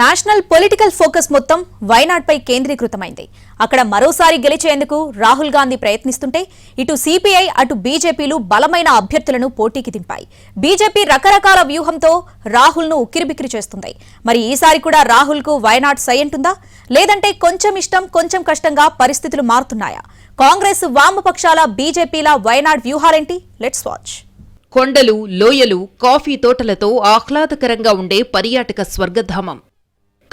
National political focus మొత్తం వైనాడ్పై కేంద్రీకృతమైంది. అక్కడ మరోసారి గెలిచేందుకు రాహుల్ గాంధీ ప్రయత్నిస్తుంటే ఇటు సిపిఐ అటు బీజేపీలు బలమైన అభ్యర్థులను పోటీకి దింపాయి. బీజేపీ రకరకాల వ్యూహంతో రాహుల్ను ఉక్కిరిబిక్కిరి చేస్తుంది. మరి ఈసారి కూడా రాహుల్కు వైనాడ్ సై లేదంటే కొంచెం ఇష్టం కొంచెం కష్టంగా పరిస్థితులు మారుతున్నాయా? కాంగ్రెస్ వామపక్షాల బీజేపీల వైనాడ్ వ్యూహాలేంటి? Let's watch. కొండలు లోయలు కాఫీ తోటలతో ఆహ్లాదకరంగా ఉండే పర్యాటక స్వర్గధామం.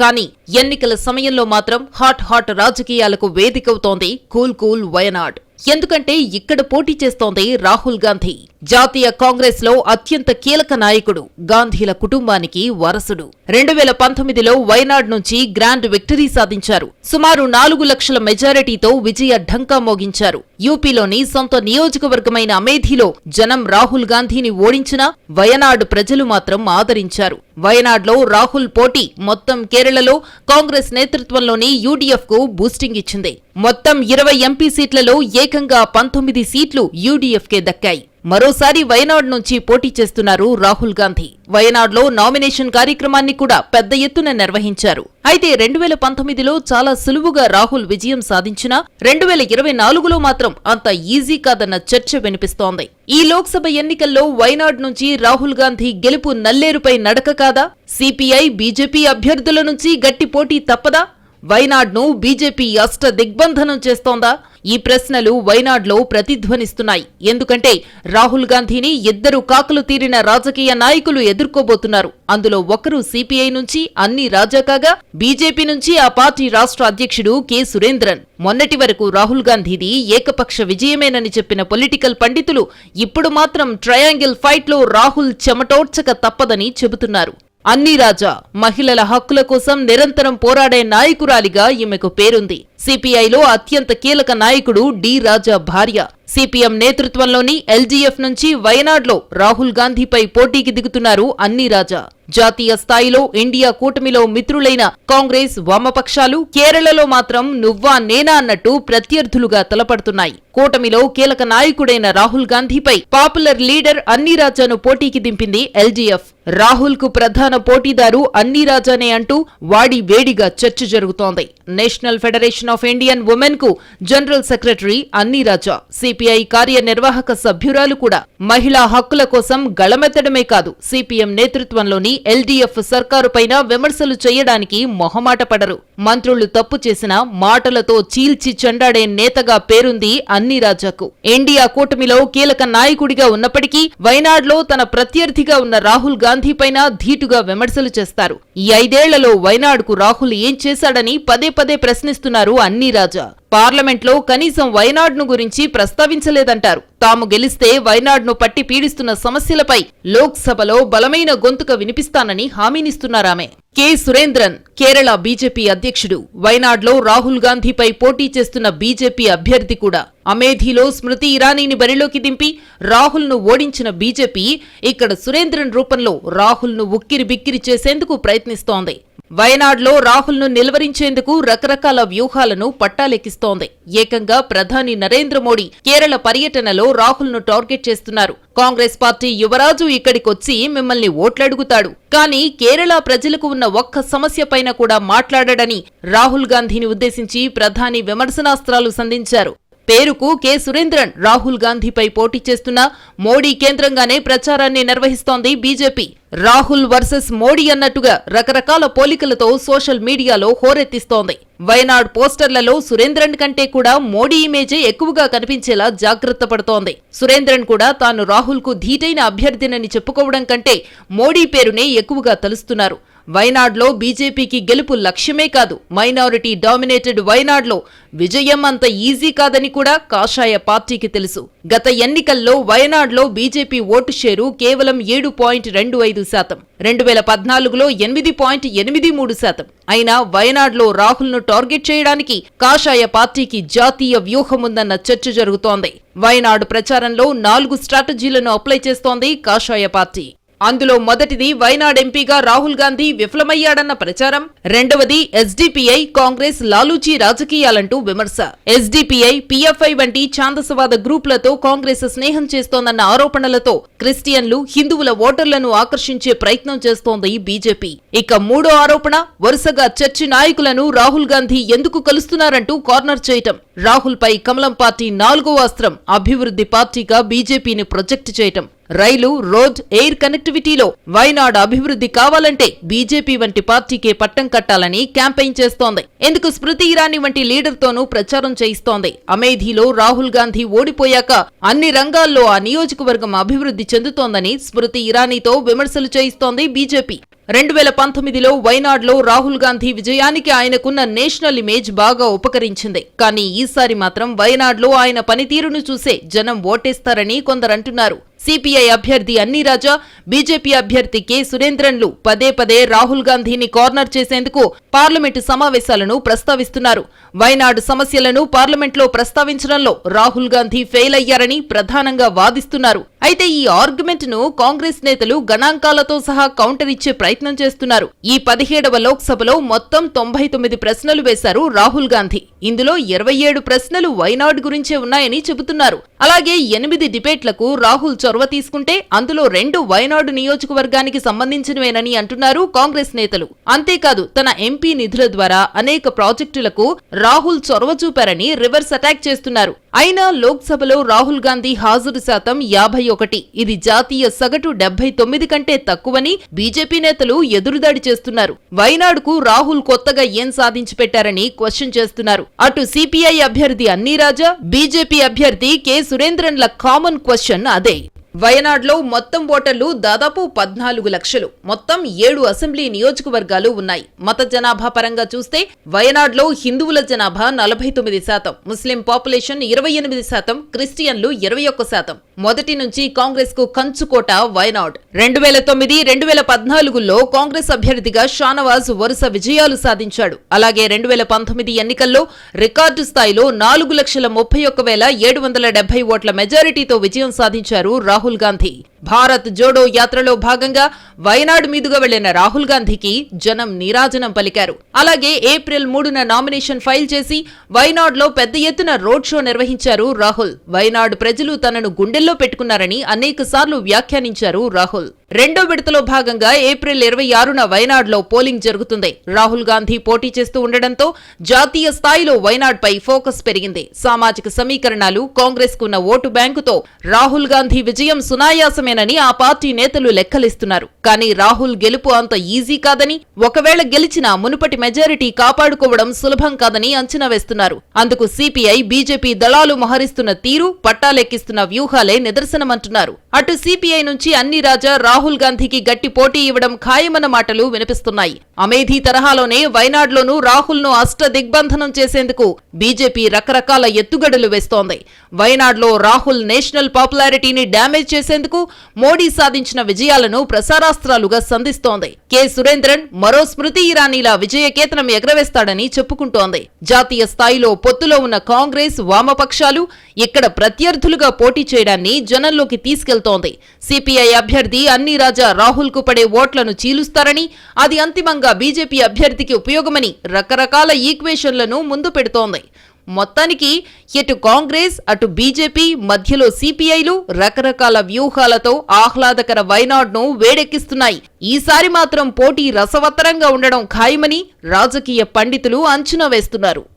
కానీ ఎన్నికల సమయంలో మాత్రం హాట్ హాట్ రాజకీయాలకు వేదికవుతోంది కూల్ కూల్ వయనాడ్. ఎందుకంటే ఇక్కడ పోటీ చేస్తోంది రాహుల్ గాంధీ. జాతీయ కాంగ్రెస్లో అత్యంత కీలక నాయకుడు. గాంధీల కుటుంబానికి వారసుడు. రెండు వేల పంతొమ్మిదిలో వైనాడ్ నుంచి గ్రాండ్ విక్టరీ సాధించారు. సుమారు నాలుగు లక్షల మెజారిటీతో విజయ ఢంకా మోగించారు. యూపీలోని సొంత నియోజకవర్గమైన అమేథీలో జనం రాహుల్ గాంధీని ఓడించినా వయనాడ్ ప్రజలు మాత్రం ఆదరించారు. వయనాడ్లో రాహుల్ పోటీ మొత్తం కేరళలో కాంగ్రెస్ నేతృత్వంలోని యూడీఎఫ్కు బూస్టింగ్ ఇచ్చింది. మొత్తం ఇరవై ఎంపీ సీట్లలో ఏకంగా పంతొమ్మిది సీట్లు యూడీఎఫ్కే దక్కాయి. మరోసారి వయనాడ్ నుంచి పోటీ చేస్తున్నారు రాహుల్ గాంధీ. వయనాడ్లో నామినేషన్ కార్యక్రమాన్ని కూడా పెద్ద ఎత్తున నిర్వహించారు. అయితే రెండు వేల పంతొమ్మిదిలో చాలా సులువుగా రాహుల్ విజయం సాధించినా రెండు వేల ఇరవై నాలుగులో మాత్రం అంత ఈజీ కాదన్న చర్చ వినిపిస్తోంది. ఈ లోక్సభ ఎన్నికల్లో వయనాడ్ నుంచి రాహుల్ గాంధీ గెలుపు నల్లేరుపై నడక కాదా? సిపిఐ బీజేపీ అభ్యర్థుల నుంచి గట్టి పోటీ తప్పదా? వైనాడ్ను బీజేపీ అష్ట దిగ్బంధనం చేస్తోందా? ఈ ప్రశ్నలు వైనాడ్లో ప్రతిధ్వనిస్తున్నాయి. ఎందుకంటే రాహుల్ గాంధీని ఇద్దరు కాకులు తీరిన రాజకీయ నాయకులు ఎదుర్కోబోతున్నారు. అందులో ఒకరు సిపిఐ నుంచి అన్ని రాజా కాగా బీజేపీ నుంచి ఆ పార్టీ రాష్ట్ర అధ్యక్షుడు కె. సురేంద్రన్. మొన్నటి వరకు రాహుల్ గాంధీది ఏకపక్ష విజయమేనని చెప్పిన పొలిటికల్ పండితులు ఇప్పుడు మాత్రం ట్రయాంగిల్ ఫైట్లో రాహుల్ చెమటోడ్చక తప్పదని చెబుతున్నారు. అన్ని రాజా మహిళల హక్కుల కోసం నిరంతరం పోరాడే నాయకురాలిగా ఈమెకు పేరుంది. సిపిఐలో అత్యంత కీలక నాయకుడు డి రాజా భార్య. సిపిఎం నేతృత్వంలోని ఎల్జీఎఫ్ నుంచి వయనాడ్లో రాహుల్ గాంధీపై పోటీకి దిగుతున్నారు అన్ని రాజా. జాతీయ స్థాయిలో ఇండియా కూటమిలో మిత్రులైన కాంగ్రెస్ వామపక్షాలు కేరళలో మాత్రం నువ్వా నేనా అన్నట్టు ప్రత్యర్థులుగా తలపడుతున్నాయి. కూటమిలో కీలక నాయకుడైన రాహుల్ గాంధీపై పాపులర్ లీడర్ అన్ని రాజాను పోటీకి దింపింది ఎల్జీఎఫ్. రాహుల్కు ప్రధాన పోటీదారు అన్ని రాజానే అంటూ వాడి వేడిగా చర్చ జరుగుతోంది. National federation of Indian ఉమెన్కు general secretary Annie Raja CPI కార్యనిర్వాహక సభ్యురాలు కూడా. మహిళా హక్కుల కోసం గళమెత్తడమే కాదు సిపిఎం నేతృత్వంలోని ఎల్డీఎఫ్ సర్కారు పైన విమర్శలు చేయడానికి మొహమాట పడరు. మంత్రులు తప్పు చేసిన మాటలతో చీల్చి చెండాడే నేతగా పేరుంది అన్ని రాజాకు ఇండియా కూటమిలో కీలక నాయకుడిగా ఉన్నప్పటికీ వైనాడ్లో తన ప్రత్యర్థిగా ఉన్న రాహుల్ గాంధీ పైన ధీటుగా విమర్శలు చేస్తారు. ఈ ఐదేళ్ళలో వైనాడ్కు రాహుల్ ఏం చేశాడని పదే పదే ప్రశ్నిస్తున్నారు అన్ని రాజా. పార్లమెంట్లో కనీసం వైనాడ్ను గురించి ప్రస్తావించలేదంటారు. తాము గెలిస్తే వైనాడ్ను పట్టి పీడిస్తున్న సమస్యలపై లోక్సభలో బలమైన గొంతుక వినిపిస్తానని హామీనిస్తున్నారామె కె. సురేంద్రన్ కేరళ బీజేపీ అధ్యక్షుడు. వైనాడ్లో రాహుల్ గాంధీపై పోటీ చేస్తున్న బీజేపీ అభ్యర్థి కూడా. అమేథీలో స్మృతి ఇరానీని బరిలోకి దింపి రాహుల్ను ఓడించిన బీజేపీ ఇక్కడ సురేంద్రన్ రూపంలో రాహుల్ను ఉక్కిరి బిక్కిరి చేసేందుకు ప్రయత్నిస్తోంది. వయనాడ్లో రాహుల్ను నిలువరించేందుకు రకరకాల వ్యూహాలను పట్టాలెక్కిస్తోంది. ఏకంగా ప్రధాని నరేంద్ర మోడీ కేరళ పర్యటనలో రాహుల్ను టార్గెట్ చేస్తున్నారు. కాంగ్రెస్ పార్టీ యువరాజు ఇక్కడికొచ్చి మిమ్మల్ని ఓట్లడుగుతాడు. కానీ కేరళ ప్రజలకు ఉన్న ఒక్క సమస్య పైన కూడా మాట్లాడడని రాహుల్ గాంధీని ఉద్దేశించి ప్రధాని విమర్శనాస్త్రాలు సంధించారు. పేరుకు కె. సురేంద్రన్ రాహుల్ గాంధీపై పోటీ చేస్తున్న మోడీ కేంద్రంగానే ప్రచారాన్ని నిర్వహిస్తోంది బీజేపీ. రాహుల్ వర్సెస్ మోడీ అన్నట్టుగా రకరకాల పోలికలతో సోషల్ మీడియాలో హోరెత్తిస్తోంది. వయనాడ్ పోస్టర్లలో సురేంద్రన్ కంటే కూడా మోడీ ఇమేజే ఎక్కువగా కనిపించేలా జాగ్రత్త పడుతోంది. సురేంద్రన్ కూడా తాను రాహుల్కు ధీటైన అభ్యర్థినని చెప్పుకోవడం కంటే మోడీ పేరునే ఎక్కువగా తలుస్తున్నారు. వైనాడ్లో బీజేపీకి గెలుపు లక్ష్యమే కాదు. మైనారిటీ డామినేటెడ్ వైనాడ్లో విజయం అంత ఈజీ కాదని కూడా కాషాయ పార్టీకి తెలుసు. గత ఎన్నికల్లో వయనాడ్లో బీజేపీ ఓటు షేరు కేవలం ఏడు పాయింట్ రెండు ఐదు శాతం. రెండు వేల పద్నాలుగులో ఎనిమిది పాయింట్ ఎనిమిది మూడు శాతం. అయినా వయనాడ్లో రాహుల్ను టార్గెట్ చేయడానికి కాషాయ పార్టీకి జాతీయ వ్యూహముందన్న చర్చ జరుగుతోంది. వయనాడు ప్రచారంలో నాలుగు స్ట్రాటజీలను అప్లై చేస్తోంది కాషాయ పార్టీ. అందులో మొదటిది వైనాడ్ ఎంపీగా రాహుల్ గాంధీ విఫలమయ్యాడన్న ప్రచారం. రెండవది ఎస్డిపిఐ కాంగ్రెస్ లాలూచీ రాజకీయాలంటూ విమర్శ. ఎస్డిపిఐ పిఎఫ్ఐ వంటి ఛాందసవాద గ్రూపులతో కాంగ్రెస్ స్నేహం చేస్తోందన్న ఆరోపణలతో క్రిస్టియన్లు హిందువుల ఓటర్లను ఆకర్షించే ప్రయత్నం చేస్తోంది బీజేపీ. ఇక మూడో ఆరోపణ వరుసగా చర్చి నాయకులను రాహుల్ గాంధీ ఎందుకు కలుస్తున్నారంటూ కార్నర్ చేయటం. రాహుల్ పై కమలం పార్టీ నాలుగో అస్త్రం అభివృద్ధి పార్టీగా బీజేపీని ప్రొజెక్ట్ చేయటం. రైలు రోడ్ ఎయిర్ కనెక్టివిటీలో వైనాడ్ అభివృద్ధి కావాలంటే బీజేపీ వంటి పార్టీకే పట్టం కట్టాలని క్యాంపెయిన్ చేస్తోంది. ఎందుకు స్మృతి ఇరానీ వంటి లీడర్తోనూ ప్రచారం చేయిస్తోంది. అమేధీలో రాహుల్ గాంధీ ఓడిపోయాక అన్ని రంగాల్లో ఆ నియోజకవర్గం అభివృద్ధి చెందుతోందని స్మృతి ఇరానీతో విమర్శలు చేయిస్తోంది బీజేపీ. రెండు వేల పంతొమ్మిదిలో వైనాడ్లో రాహుల్ గాంధీ విజయానికి ఆయనకున్న నేషనల్ ఇమేజ్ బాగా ఉపకరించింది. కానీ ఈసారి మాత్రం వైనాడ్లో ఆయన పనితీరును చూసే జనం ఓటేస్తారని కొందరంటున్నారు. సిపిఐ అభ్యర్థి అన్ని రాజా బీజేపీ అభ్యర్థి కె. సురేంద్రన్లు పదే పదే రాహుల్ గాంధీని కార్నర్ చేసేందుకు పార్లమెంటు సమావేశాలను ప్రస్తావిస్తున్నారు. వైనాడు సమస్యలను పార్లమెంట్లో ప్రస్తావించడంలో రాహుల్ గాంధీ ఫెయిల్ అయ్యారని ప్రధానంగా వాదిస్తున్నారు. అయితే ఈ ఆర్గ్యుమెంట్ను కాంగ్రెస్ నేతలు గణాంకాలతో సహా కౌంటర్ ఇచ్చే ప్రయత్నం చేస్తున్నారు. ఈ పదిహేడవ లోక్సభలో మొత్తం తొంభై తొమ్మిది ప్రశ్నలు వేశారు రాహుల్ గాంధీ. ఇందులో ఇరవై ఏడు ప్రశ్నలు వైనాడ్ గురించే ఉన్నాయని చెబుతున్నారు. అలాగే ఎనిమిది డిబేట్లకు రాహుల్ చొరవ తీసుకుంటే అందులో రెండు వైనాడు నియోజకవర్గానికి సంబంధించినవేనని అంటున్నారు కాంగ్రెస్ నేతలు. అంతేకాదు తన ఎంపీ నిధుల ద్వారా అనేక ప్రాజెక్టులకు రాహుల్ చొరవ చూపారని రివర్స్ అటాక్ చేస్తున్నారు. అయినా లోక్సభలో రాహుల్ గాంధీ హాజరు శాతం యాభై ఒకటి. ఇది జాతీయ సగటు డెబ్బై తొమ్మిది కంటే తక్కువని బీజేపీ నేతలు ఎదురుదాడి చేస్తున్నారు. వైనాడుకు రాహుల్ కొత్తగా ఏం సాధించి పెట్టారని క్వశ్చన్ చేస్తున్నారు. అటు సిపిఐ అభ్యర్థి అన్ని రాజా బీజేపీ అభ్యర్థి కె సురేంద్రన్ల కామన్ క్వశ్చన్ అదే. వయనాడ్లో మొత్తం ఓటర్లు దాదాపు పద్నాలుగు లక్షలు. మొత్తం ఏడు అసెంబ్లీ నియోజకవర్గాలు ఉన్నాయి. మత జనాభా పరంగా చూస్తే వయనాడ్లో హిందువుల జనాభా నలభై తొమ్మిది శాతం ముస్లిం పాపులేషన్ ఇరవై ఎనిమిది శాతం క్రిస్టియన్లు ఇరవై ఒక్క శాతం. మొదటి నుంచి కాంగ్రెస్కు కంచుకోట వయనాడ్. రెండు వేల తొమ్మిది రెండు వేల పద్నాలుగులో కాంగ్రెస్ అభ్యర్థిగా షానవాజ్ వరుస విజయాలు సాధించాడు. అలాగే రెండు వేల పంతొమ్మిది ఎన్నికల్లో రికార్డు స్థాయిలో నాలుగు లక్షల ముప్పై ఒక్క వేల ఏడు వందల డెబ్బై ఓట్ల మెజారిటీతో విజయం సాధించారు రాహుల్ గాంధీ భారత్ జోడో యాత్రలో భాగంగా వయనాడ్ మీదుగా వెళ్ళిన రాహుల్ గాంధీకి జనం నీరాజనం పలికారు. అలాగే ఏప్రిల్ మూడున నామినేషన్ ఫైల్ చేసి వయనాడ్లో పెద్ద ఎత్తున రోడ్ షో నిర్వహించారు రాహుల్. వైనాడ్ ప్రజలు తనను గుండెల్లో పెట్టుకున్నారని అనేక సార్లు వ్యాఖ్యానించారు రాహుల్. రెండో విడతలో భాగంగా ఏప్రిల్ ఇరవై ఆరున వయనాడ్లో పోలింగ్ జరుగుతుంది. రాహుల్ గాంధీ పోటీ చేస్తూ ఉండడంతో జాతీయ స్థాయిలో వైనాడ్ పై ఫోకస్ పెరిగింది. సామాజిక సమీకరణాలు కాంగ్రెస్ కున్న ఓటు బ్యాంకుతో రాహుల్ గాంధీ విజయం సునాయాసమే సునాయాసమేనని ఆ పార్టీ నేతలు లెక్కలిస్తున్నారు. కానీ రాహుల్ గెలుపు అంత ఈజీ కాదని ఒకవేళ గెలిచినా మునుపటి మెజారిటీ కాపాడుకోవడం సులభం కాదని అంచనా వేస్తున్నారు. అందుకు సిపిఐ బీజేపీ దళాలు మోహరిస్తున్న తీరు పట్టాలెక్కిస్తున్న వ్యూహాలే నిదర్శనమంటున్నారు. అటు సిపిఐ నుంచి అన్ని రాజా రాహుల్ గాంధీకి గట్టి పోటీ ఇవ్వడం ఖాయమన్న మాటలు వినిపిస్తున్నాయి. అమేధీ తరహాలోనే వైనాడ్లోనూ రాహుల్ను అష్ట దిగ్బంధనం చేసేందుకు బీజేపీ రకరకాల ఎత్తుగడలు వేస్తోంది. వైనాడ్లో రాహుల్ నేషనల్ పాపులారిటీని డ్యామేజ్ చేసేందుకు మోడీ సాధించిన విజయాలను ప్రసారాస్త్రాలుగా సంధిస్తోంది. కె. సురేంద్రన్ మరో స్మృతి ఇరానీలా విజయకేతనం ఎగరవేస్తాడని చెప్పుకుంటోంది. జాతీయ స్థాయిలో పొత్తులో ఉన్న కాంగ్రెస్ వామపక్షాలు ఇక్కడ ప్రత్యర్థులుగా పోటీ చేయడాన్ని జనంలోకి తీసుకెళ్తోంది. సిపిఐ అభ్యర్థి అన్ని రాజా రాహుల్కు పడే ఓట్లను చీలుస్తారని అది అంతిమంగా బీజేపీ అభ్యర్థికి ఉపయోగమని రకరకాల ఈక్వేషన్లను ముందు పెడుతోంది. మొత్తానికి ఎటు కాంగ్రెస్ అటు బీజేపీ మధ్యలో సిపిఐలు రకరకాల వ్యూహాలతో ఆహ్లాదకర వైనాడ్ను వేడెక్కిస్తున్నాయి. ఈసారి మాత్రం పోటీ రసవత్తరంగా ఉండడం ఖాయమని రాజకీయ పండితులు అంచనా వేస్తున్నారు.